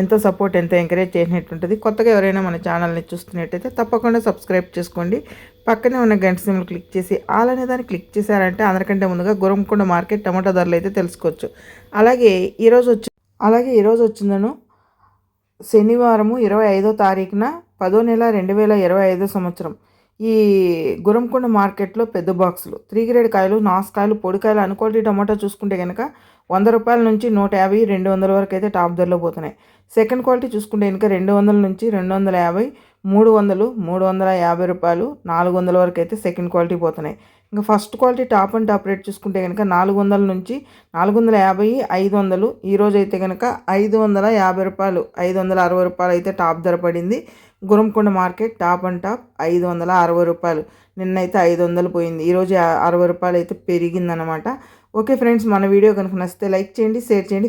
ఎంతో సపోర్ట్ ఎంతో ఎంకరేజ్ చేసినట్టుంటుంది కొత్తగా ఎవరైనా మన ఛానల్ని చూస్తున్నట్టయితే తప్పకుండా సబ్స్క్రైబ్ చేసుకోండి. పక్కనే ఉన్న గంట సిమ్లు క్లిక్ చేసి ఆల్ అనే దాన్ని క్లిక్ చేశారంటే అందరికంటే ముందుగా గురంకొండ మార్కెట్ టమాటా ధరలు అయితే తెలుసుకోవచ్చు. అలాగే ఈరోజు వచ్చి అలాగే ఈరోజు వచ్చిందను. శనివారము ఇరవై ఐదో తారీఖున పదో నెల రెండు వేల ఇరవై ఐదో సంవత్సరం. ఈ గురంకొండ మార్కెట్లో పెద్ద బాక్సులు. త్రీ గ్రేడ్ కాయలు నాసుకాయలు పొడికాయలు అనుకోటి టమాటా చూసుకుంటే కనుక వంద రూపాయల నుంచి నూట యాభై రెండు వందల వరకు అయితే టాప్ ధరలో పోతున్నాయి. సెకండ్ క్వాలిటీ చూసుకుంటే కనుక రెండు వందల నుంచి రెండు వందల యాభై మూడు వందలు మూడు వందల యాభై రూపాయలు నాలుగు వందల వరకు అయితే సెకండ్ క్వాలిటీ పోతున్నాయి. ఇంకా first quality top and top rate చూసుకుంటే కనుక నాలుగు వందల నుంచి నాలుగు వందల యాభై ఐదు వందలు ఈరోజు అయితే కనుక ఐదు వందల యాభై రూపాయలు ఐదు వందల అరవై రూపాయలు అయితే టాప్ ధర పడింది. Gurramkonda market top and top ఐదు వందల అరవై రూపాయలు. నిన్నైతే ఐదు వందలు పోయింది. ఈరోజు అరవై రూపాయలు అయితే పెరిగిందనమాట ఓకే ఫ్రెండ్స్ మన వీడియో కనుక నచ్చితే లైక్ చేయండి షేర్ చేయండి